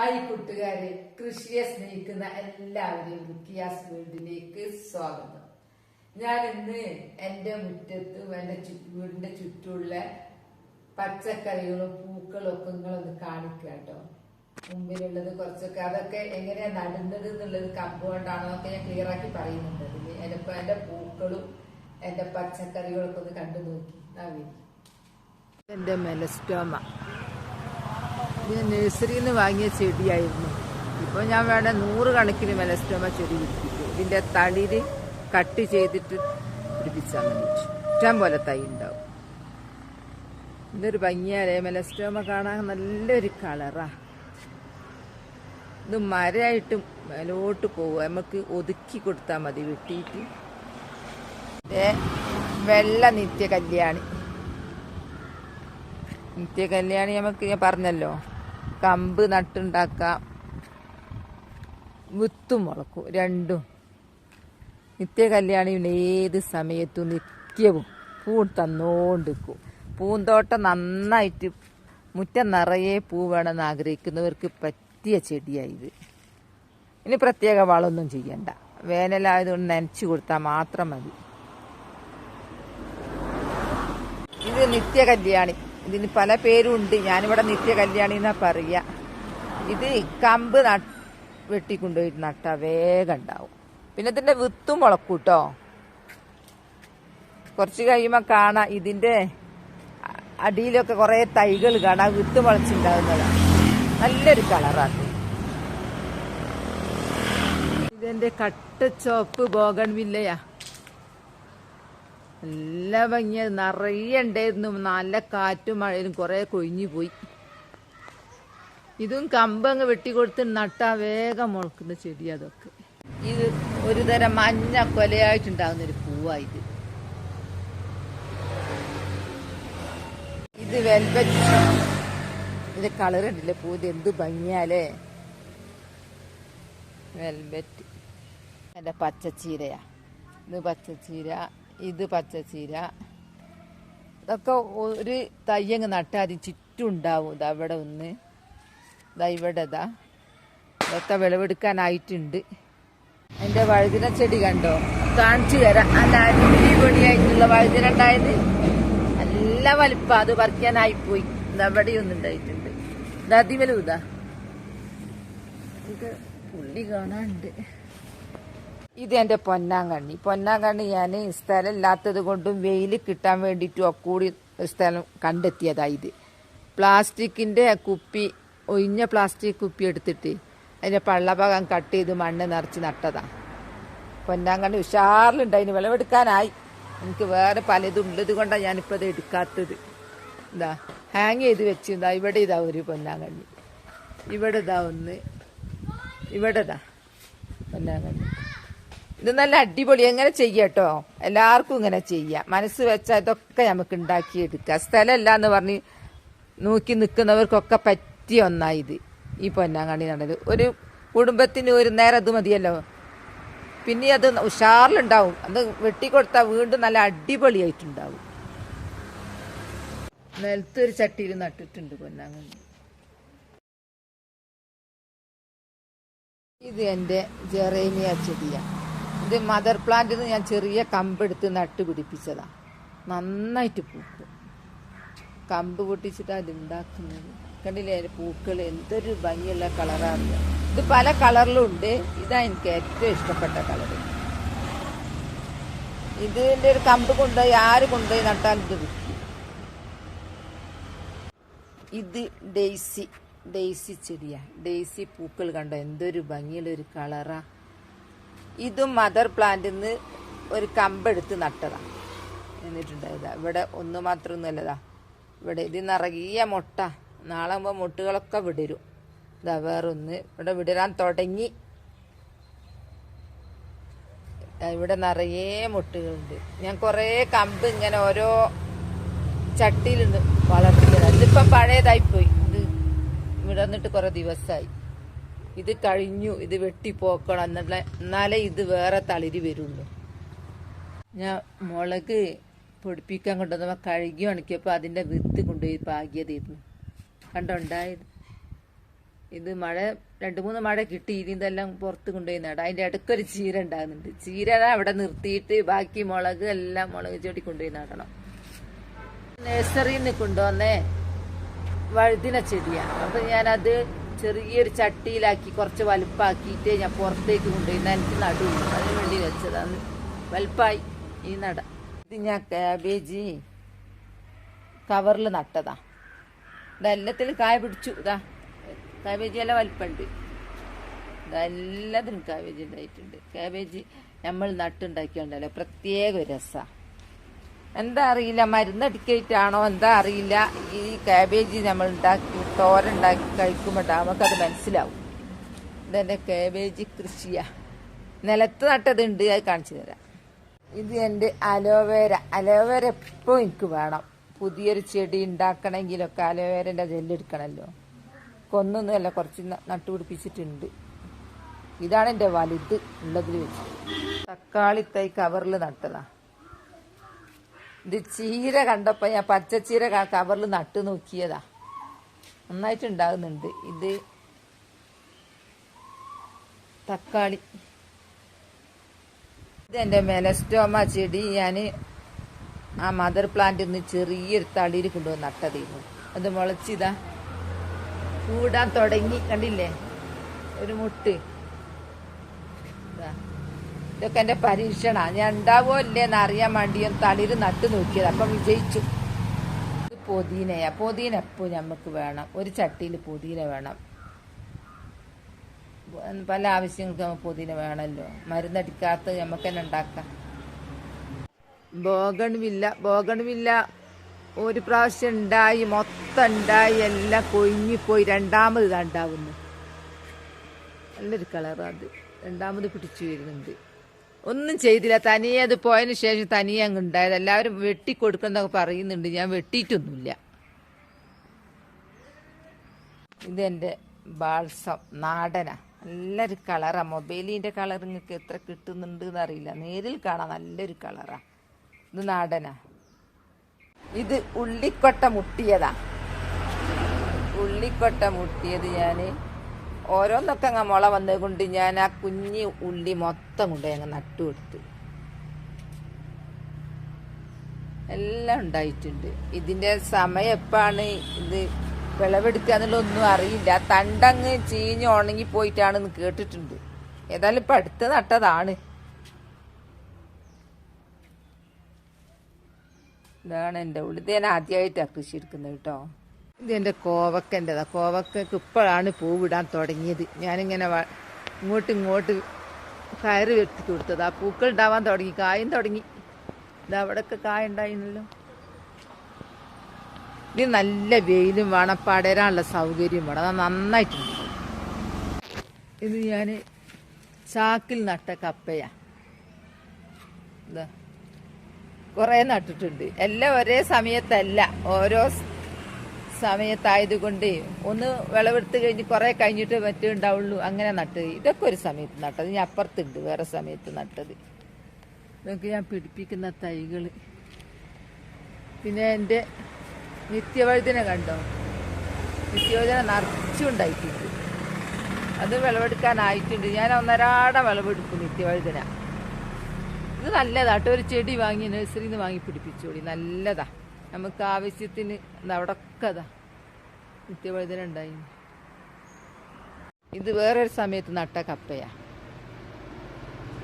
Hi കൂട്ടുകാരെ കൃഷിയെ സ്നേഹിക്കുന്ന എല്ലാവരെയും റുക്കിയാസ് വീടിലേക്ക് സ്വാഗതം. ഞാൻ ഇന്ന് എന്റെ മുറ്റത്തും എന്റെ വീടിന്റെ ചുറ്റുമുള്ള പച്ചക്കറികളും പൂക്കളും ഒക്കെ നിങ്ങളൊന്ന് കാണിക്കുക കേട്ടോ. മുമ്പിലുള്ളത് കുറച്ചൊക്കെ അതൊക്കെ എങ്ങനെയാ നടുന്നത് എന്നുള്ളത് കമ്പുകൊണ്ടാണോ എന്നൊക്കെ ഞാൻ ക്ലിയർ ആക്കി പറയുന്നുണ്ട്. അതിൽ എന്റെ എന്റെ പൂക്കളും എന്റെ പച്ചക്കറികളൊക്കെ ഒന്ന് കണ്ടു നോക്കി. എന്റെ മെലസ്റ്റോമ. ഇത് നഴ്സറിയിൽ നിന്ന് വാങ്ങിയ ചെടിയായിരുന്നു. ഇപ്പോൾ ഞാൻ വേണ്ട നൂറ് കണക്കിന് മെലസ്റ്റോമ ചെടി പിടിപ്പിക്കും ഇതിന്റെ തളിര് കട്ട് ചെയ്തിട്ട് പിടിപ്പിച്ചാൽ മതി. ഇഷ്ടം പോലെ തൈ ഉണ്ടാവും. ഇതൊരു ഭംഗിയാലേ മെലസ്റ്റോമ കാണാൻ നല്ലൊരു കളറാ. ഇത് മരമായിട്ട് മേലോട്ട് പോവുക. നമുക്ക് ഒതുക്കി കൊടുത്താൽ മതി വെട്ടിയിട്ട്. വെള്ള നിത്യ കല്യാണി നിത്യ കല്യാണി നമുക്ക് ഞാൻ പറഞ്ഞല്ലോ. കമ്പ് നട്ടുണ്ടാക്കാം. വിത്തും മുളക്കും രണ്ടും. നിത്യ കല്യാണി ഏത് സമയത്തും നിത്യവും പൂ തന്നോണ്ടിരിക്കും. പൂന്തോട്ടം നന്നായിട്ട് മുറ്റം നിറയെ പൂ വേണമെന്ന് ആഗ്രഹിക്കുന്നവർക്ക് പറ്റിയ ചെടിയായത് ഇനി പ്രത്യേക വളമൊന്നും ചെയ്യണ്ട. വേനലായതുകൊണ്ട് നനച്ചു കൊടുത്താൽ മാത്രം മതി. ഇത് നിത്യ കല്യാണി ഇതിന് പല പേരുണ്ട്. ഞാനിവിടെ നിത്യ കല്യാണി എന്നാ പറയുക ഇത് കമ്പ് നട്ട് വെട്ടിക്കൊണ്ടുപോയിട്ട് നട്ട വേഗം ഉണ്ടാവും. പിന്നെ ഇതിന്റെ വിത്തും മുളക്കൂട്ടോ. കുറച്ച് കഴിയുമ്പോൾ കാണാം ഇതിന്റെ അടിയിലൊക്കെ കുറേ തൈകൾ കാണാം. വിത്ത് മുളച്ചുണ്ടാകുന്നതാണ് നല്ലൊരു കളറാണ്. ഇതെന്റെ കട്ടച്ചോപ്പ് ബോഗൺ വില്ലയാ. നല്ല ഭംഗി നിറയെ ഉണ്ടായിരുന്നു. നല്ല കാറ്റും മഴയിലും കുറെ കൊഴിഞ്ഞു പോയി. ഇതും കമ്പങ്ങ് വെട്ടിക്കൊടുത്ത് നട്ടാ വേഗം മുളക്കുന്ന ചെടി അതൊക്കെ. ഇത് ഒരു തരം മഞ്ഞ കൊലയായിട്ടുണ്ടാകുന്ന ഒരു പൂവായിത് ഇത്. വെൽവെറ്റ് ഇത് കളർ ഉണ്ടല്ലേ പൂ ഇത് എന്ത് ഭംഗിയാലേ. വെൽവെറ്റ് എന്റെ പച്ചച്ചീരയാ. ഇത് പച്ചച്ചീര. ഇത് പച്ചച്ചീര. ഇതൊക്കെ ഒരു തയ്യങ്ങ് നട്ടാൽ ചുറ്റും ഉണ്ടാവും ഇതാ ഇവിടെ ഒന്ന്. ഇതാ ഇവിടെ ഇതാ. ഇതൊക്കെ വിളവെടുക്കാനായിട്ടുണ്ട്. എന്റെ വഴുതിന ചെടി കണ്ടോ? കാണിച്ചു തരാം. നല്ല അടിപൊളിയായിട്ടുള്ള വഴുതിന ഉണ്ടായത്. നല്ല വലിപ്പം. അത് പറിക്കാനായിപ്പോയി ഇതാ ഒന്നും ഉണ്ടായിട്ടുണ്ട്. ഇത് അതിവലും ഇതാ ഇത് പുള്ളി കാണാനുണ്ട്. ഇത് എന്റെ പൊന്നാങ്കണ്ണി. പൊന്നാങ്കണ്ണി ഞാൻ സ്ഥലം ഇല്ലാത്തത് കൊണ്ടും വെയിൽ കിട്ടാൻ വേണ്ടിയിട്ടും കൂടി സ്ഥലം കണ്ടെത്തിയതാണ് ഇത്. പ്ലാസ്റ്റിക്കിന്റെ കുപ്പി ഒഴിഞ്ഞ പ്ലാസ്റ്റിക് കുപ്പി എടുത്തിട്ട് അതിന്റെ പള്ളഭാഗം കട്ട് ചെയ്ത് മണ്ണ് നിറച്ച് നട്ടതാ. പൊന്നാങ്കണ്ണി ഉഷാറിലുണ്ട് അതിന് വിളവെടുക്കാനായി. എനിക്ക് വേറെ പലതും ഉള്ളത് കൊണ്ടാണ് ഞാനിപ്പോൾ അത് എടുക്കാത്തത്. എന്താ ഹാങ് ചെയ്ത് വെച്ചിരുന്നാ. ഇവിടെ ഇതാ ഒരു പൊന്നാങ്കണ്ണി. ഇവിടെ ഇതാ ഒന്ന്. ഇവിടെ ഇതാ പൊന്നാങ്കണ്ണി. ഇത് നല്ല അടിപൊളി. എങ്ങനെ ചെയ്യട്ടോ എല്ലാവർക്കും ഇങ്ങനെ ചെയ്യാം. മനസ്സ് വെച്ചാൽ ഇതൊക്കെ നമുക്ക് ഉണ്ടാക്കിയെടുക്കുക സ്ഥലമല്ല എന്ന് പറഞ്ഞ് നോക്കി നിൽക്കുന്നവർക്കൊക്കെ പറ്റിയ ഒന്നായി ഇത്. ഈ പൊന്നാങ്കണ്ണി നടന്നത് ഒരു കുടുംബത്തിന് ഒരു നേരം അത് മതിയല്ലോ. പിന്നെ അത് ഉഷാറിലുണ്ടാവും. അത് വെട്ടിക്കൊടുത്താൽ വീണ്ടും നല്ല അടിപൊളിയായിട്ടുണ്ടാവും. നിലത്തൊരു ചട്ടിയിൽ നട്ടിട്ടുണ്ട് പൊന്നാങ്കണ്ണി. ഇത് എന്റെ ജെറേനിയ ചെടിയാണ്. ഇത് മദർ പ്ലാന്റിൽ നിന്ന് ഞാൻ ചെറിയ കമ്പെടുത്ത് നട്ട് പിടിപ്പിച്ചതാ. നന്നായിട്ട് പൂക്കും. കമ്പ് പൊട്ടിച്ചിട്ട് അതുണ്ടാക്കുന്നത് കണ്ടില്ലേ അതിന്റെ പൂക്കൾ എന്തൊരു ഭംഗിയുള്ള കളറാണ് ഇത്. പല കളറിലും ഉണ്ട്. എനിക്ക് ഏറ്റവും ഇഷ്ടപ്പെട്ട കളർ ഇതിന്റെ ഒരു കമ്പ് കൊണ്ടുപോയി ആര് കൊണ്ടുപോയി നട്ടാൽ ഇത് വിൽക്കും. ഇത് ഡെയ്സി. ഡെയ്സി ചെടിയാണ് ഡെയ്സി പൂക്കൾ കണ്ടോ? എന്തൊരു ഭംഗിയുള്ള ഒരു കളറാ. ഇതും മദർ പ്ലാന്റിൽ നിന്ന് ഒരു കമ്പെടുത്ത് നട്ടതാ. എന്നിട്ടുണ്ടായതാ. ഇവിടെ ഒന്ന് മാത്രമൊന്നുമല്ലതാ ഇവിടെ ഇത് നിറകിയ മുട്ട. നാളെ ആകുമ്പോൾ മുട്ടുകളൊക്കെ വിടരും. ഇതാ വേറൊന്ന്. ഇവിടെ വിടരാൻ തുടങ്ങി. ഇവിടെ നിറയെ മുട്ടുകളുണ്ട്. ഞാൻ കുറേ കമ്പ് ഇങ്ങനെ ഓരോ ചട്ടിയിലുണ്ട് വളർത്തിയത്. അതിപ്പം പഴയതായിപ്പോയി. ഇത് ഇവിടെ വന്നിട്ട് കുറേ ദിവസമായി ഇത് കഴിഞ്ഞു ഇത് വെട്ടിപ്പോക്കണം എന്നുള്ള എന്നാലേ ഇത് വേറെ തളിരി വരുള്ളൂ. ഞാൻ മുളക് പൊടിപ്പിക്കാൻ കൊണ്ടുവന്നപ്പോൾ കഴുകി ഉണക്കിയപ്പോൾ അതിന്റെ വിത്ത് കൊണ്ടുപോയി പാകിയതായിരുന്നു കണ്ടുണ്ടായത് ഇത് മഴ രണ്ട് മൂന്ന് മഴ കിട്ടി ഇനി ഇതെല്ലാം പുറത്ത് കൊണ്ടുപോയി നടാം. അതിന്റെ ഇടയ്ക്കൊരു ചീര ഉണ്ടാകുന്നുണ്ട്. ചീര അവിടെ നിർത്തിയിട്ട് ബാക്കി മുളക് എല്ലാം മുളക് ചെടി കൊണ്ടുപോയി നടണം. നഴ്സറിയിൽ നിന്ന് കൊണ്ടുവന്നേ വഴുതിന ചെടിയാണ് അപ്പം ഞാനത് ചെറിയൊരു ചട്ടിയിലാക്കി കുറച്ച് വലുപ്പാക്കിയിട്ട് ഞാൻ പുറത്തേക്ക് കൊണ്ടുപോയി. എനിക്ക് നടുവില്ല അതിന് വേണ്ടി വെച്ചതാണ്. വലുപ്പായി. ഈ നട. ഇത് ഞാൻ കാബേജ് കവറിൽ നട്ടതാ. ഇതെല്ലാത്തിലും കായ പിടിച്ചു. ഇതാ കാബേജ് എല്ലാം വലുപ്പമുണ്ട് ഇതെല്ലാത്തിനും കാബേജ് ഉണ്ടായിട്ടുണ്ട്. കാബേജ് നമ്മൾ നട്ടുണ്ടാക്കിയുണ്ടല്ലോ? പ്രത്യേക രസമാണ് എന്താ അറിയില്ല മരുന്നടിക്കേറ്റാണോ എന്താ അറിയില്ല. ഈ കാബേജ് നമ്മൾ ഉണ്ടാക്കി തോരണ്ടാക്കി കഴിക്കുമ്പോൾ നമുക്കത് മനസ്സിലാവും. ഇതെന്റെ കാബേജ് കൃഷിയാ. നിലത്ത് നട്ടതുണ്ട് അത് കാണിച്ചു തരാം. ഇത് എന്റെ അലോവേര. അലോവേര എപ്പോഴും എനിക്ക് വേണം? പുതിയൊരു ചെടി ഉണ്ടാക്കണമെങ്കിലൊക്കെ അലോവേരന്റെ ജെല്ലെടുക്കണമല്ലോ കൊന്നൊന്നുമല്ല കുറച്ച് നട്ടുപിടിപ്പിച്ചിട്ടുണ്ട്. ഇതാണ് എന്റെ വലുത് ഉള്ളതിൽ വെച്ച്. തക്കാളി തൈ കവറിൽ നട്ടതാ. ഇത് ചീര കണ്ടപ്പോ ഞാൻ പച്ചച്ചീര കവറിൽ നട്ടു നോക്കിയതാ. നന്നായിട്ട് ഉണ്ടാകുന്നുണ്ട് ഇത് തക്കാളി. ഇത് എന്റെ മെലസ്റ്റോമ ചെടി ഞാൻ ആ മദർ പ്ലാന്റിൽ നിന്ന് ചെറിയൊരു തളിയിൽ കൊണ്ടുവന്ന് നട്ടതായിരുന്നു അത് മുളച്ചിതാ. കൂടാൻ തുടങ്ങി. കണ്ടില്ലേ? ഒരു മുട്ട്. ഇതൊക്കെ എന്റെ പരീക്ഷണ. ഞാൻ ഉണ്ടാവോ ഇല്ലേന്ന് അറിയാൻ വേണ്ടി ഞാൻ തളിര് നട്ടു നോക്കിയത്. അപ്പം വിജയിച്ചു. ഇത് പൊതീനയാ. പൊതീന എപ്പോ നമുക്ക് വേണം? ഒരു ചട്ടിയിൽ പൊതീന വേണം. പല ആവശ്യങ്ങൾക്കും പൊതീന വേണമല്ലോ മരുന്നടിക്കാത്ത നമുക്ക് തന്നെ ഉണ്ടാക്കാം. ബോഗൺവില്ല ബോഗൺവില്ല ഒരു പ്രാവശ്യം ഉണ്ടായി മൊത്തം ഉണ്ടായി എല്ലാം കൊഴിഞ്ഞിപ്പോയി രണ്ടാമത് ഇതാ ഉണ്ടാവുന്നു. നല്ലൊരു കളർ അത്. രണ്ടാമത് പിടിച്ചു വരുന്നുണ്ട്. ഒന്നും ചെയ്തില്ല. തനിയെ അത് പോയതിനു ശേഷം തനിയെ അങ്ങ് ഉണ്ടായത്. എല്ലാവരും വെട്ടിക്കൊടുക്കുന്നൊക്കെ പറയുന്നുണ്ട്. ഞാൻ വെട്ടിയിട്ടൊന്നുമില്ല. ഇതെന്റെ ബാൾസം നാടന. നല്ലൊരു കളറാ. മൊബൈലിന്റെ കളർ നിങ്ങൾക്ക് എത്ര കിട്ടുന്നുണ്ട് എന്നറിയില്ല നേരിൽ കാണാം നല്ലൊരു കളറാ. ഇത് നാടന. ഇത് ഉള്ളിക്കൊട്ട മുട്ടിയതാ. ഉള്ളിക്കൊട്ട മുട്ടിയത് ഞാൻ ഓരോന്നൊക്കെ അങ്ങ് മുള വന്നത് കൊണ്ട് ഞാൻ ആ കുഞ്ഞി ഉള്ളി മൊത്തം കൊണ്ട് അങ്ങ് നട്ടു എല്ലാം ഉണ്ടായിട്ടുണ്ട്. ഇതിന്റെ സമയം എപ്പോഴാണ് ഇത് വിളവെടുക്കുക എന്നുള്ളതൊന്നും അറിയില്ല. തണ്ടങ്ങ് ചീഞ്ഞ് ഉണങ്ങി പോയിട്ടാണെന്ന് കേട്ടിട്ടുണ്ട്. ഏതായാലും ഇപ്പൊ അടുത്ത് നട്ടതാണ്. ഇതാണ് എന്റെ ഉള്ളി. ആദ്യമായിട്ടാണ് കൃഷി എടുക്കുന്നത് കേട്ടോ. ഇത് എന്റെ കോവക്കന്റെതാ കോവക്കക്ക് ഇപ്പോഴാണ് പൂവിടാൻ തുടങ്ങിയത്. ഞാനിങ്ങനെ ഇങ്ങോട്ട് ഇങ്ങോട്ട് കയറ് വെട്ടി കൊടുത്തത്. ആ പൂക്കൾ ഉണ്ടാവാൻ തുടങ്ങി കായും തുടങ്ങി. ഇത് അവിടെയൊക്കെ കായ ഉണ്ടായിരുന്നല്ലോ. ഇത് നല്ല വെയിലും വേണം പടരാനുള്ള സൗകര്യം വേണം. അത് നന്നായിട്ടുണ്ട്. ഇത് ഞാൻ ചാക്കിൽ നട്ട കപ്പയാ. കുറെ നട്ടിട്ടുണ്ട്. എല്ലാം ഒരേ സമയത്തല്ല ഓരോ സ് സമയത്തായത് കൊണ്ട് ഒന്ന് വിളവെടുത്ത് കഴിഞ്ഞ് കുറെ കഴിഞ്ഞിട്ട് മറ്റേ ഉണ്ടാവുള്ളൂ അങ്ങനെ നട്ടത്. ഇതൊക്കെ ഒരു സമയത്ത് നട്ടത്. ഞാൻ അപ്പുറത്തുണ്ട് വേറെ സമയത്ത് നട്ടത്. ഇതൊക്കെ ഞാൻ പിടിപ്പിക്കുന്ന തൈകൾ പിന്നെ എന്റെ നിത്യവഴുതിന കണ്ടോ? നിത്യവഴുതിന നിറച്ചുണ്ടായിട്ടുണ്ട് അത് വിളവെടുക്കാനായിട്ടുണ്ട്. ഞാൻ ഒന്നരാടം വിളവെടുക്കും നിത്യവഴുതിന. ഇത് നല്ലതാട്ടോ ഒരു ചെടി വാങ്ങി നഴ്സറിയിൽ നിന്ന് വാങ്ങി പിടിപ്പിച്ചോളി. നല്ലതാ. നമുക്ക് ആവശ്യത്തിന് ദാ അവിടൊക്കെ അതാ ഉണ്ടായി ഇത് വേറൊരു സമയത്ത് നട്ട കപ്പയാ.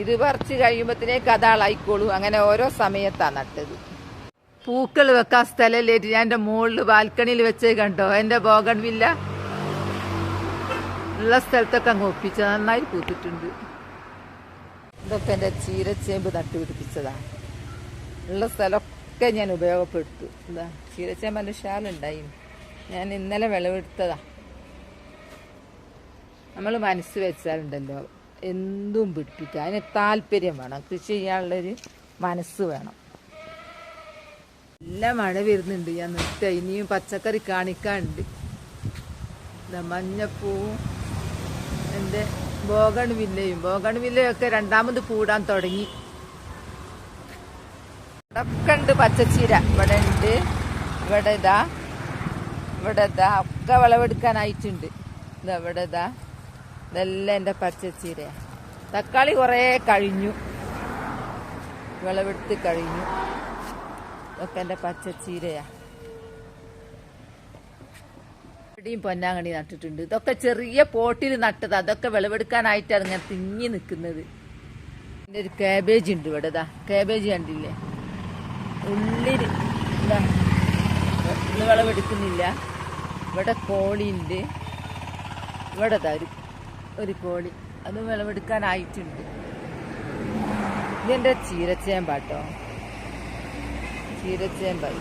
ഇത് പറിച്ച് കഴിയുമ്പത്തിനേക്ക് അതാളായിക്കോളൂ അങ്ങനെ ഓരോ സമയത്താ നട്ടത്. പൂക്കൾ വെക്കാൻ സ്ഥലമില്ലേറ്റ്. ഞാൻ എന്റെ മുകളിൽ ബാൽക്കണിയിൽ വെച്ചേ കണ്ടോ? എന്റെ ബോഗൺ വില്ല ഉള്ള സ്ഥലത്തൊക്കെ അങ്ങ് ഒപ്പിച്ച നന്നായി പൂത്തിട്ടുണ്ട്. ഇതൊക്കെ എന്റെ ചീരച്ചേമ്പ് നട്ടുപിടിപ്പിച്ചതാണ് ഉള്ള സ്ഥലമൊക്കെ ഞാൻ ഉപയോഗപ്പെടുത്തു. എന്താ ചീരച്ചേമ്പ് എന്റെ ഷാലുണ്ടായി ഞാൻ ഇന്നലെ വിളവെടുത്തതാ. നമ്മൾ മനസ്സ് വെച്ചാലുണ്ടല്ലോ എന്തും പിടിപ്പിക്കുക അതിന് താല്പര്യം വേണം. കൃഷി ചെയ്യാനുള്ളൊരു മനസ്സ് വേണം. നല്ല മഴ വരുന്നുണ്ട്. ഞാൻ നിർത്തുക. ഇനിയും പച്ചക്കറി കാണിക്കാനുണ്ട്. മഞ്ഞപ്പൂവും എന്റെ ബോഗൺ വില്ലയും. ബോഗൺ വില്ലയൊക്കെ രണ്ടാമത് കൂടാൻ തുടങ്ങി. ഇവിടൊക്കെ ഉണ്ട് പച്ചച്ചീര. ഇവിടെ ഉണ്ട് ഇവിടെ ഇതാ ഇവിടെ ഇതാ ഒക്കെ വിളവെടുക്കാനായിട്ടുണ്ട്. ഇവിടെ ഇതാ ഇതെല്ലാം എന്റെ പച്ചച്ചീരയാ തക്കാളി കുറേ കഴിഞ്ഞു. വിളവെടുത്ത് കഴിഞ്ഞു. ഇതൊക്കെ എന്റെ പച്ചച്ചീരയാ. ഇവിടെയും പൊന്നാങ്കണി നട്ടിട്ടുണ്ട്. ഇതൊക്കെ ചെറിയ പോട്ടിൽ നട്ടത്. അതൊക്കെ വിളവെടുക്കാനായിട്ടാണ് ഞാൻ തിങ്ങി നിൽക്കുന്നത്. എന്റെ ഒരു കാബേജ് ഉണ്ട് ഇവിടെ ഇതാ. കാബേജ് കണ്ടില്ലേ? ഉള്ളിൽ ഇന്ന് വിളവെടുക്കുന്നില്ല ഇവിടെ കോളിയുണ്ട്. ഇവിടെ തരും ഒരു കോഴി അത് വിളവെടുക്കാനായിട്ടുണ്ട്. ഇതെന്റെ ചീരച്ചേമ്പാട്ടോ? ചീരച്ചേമ്പായി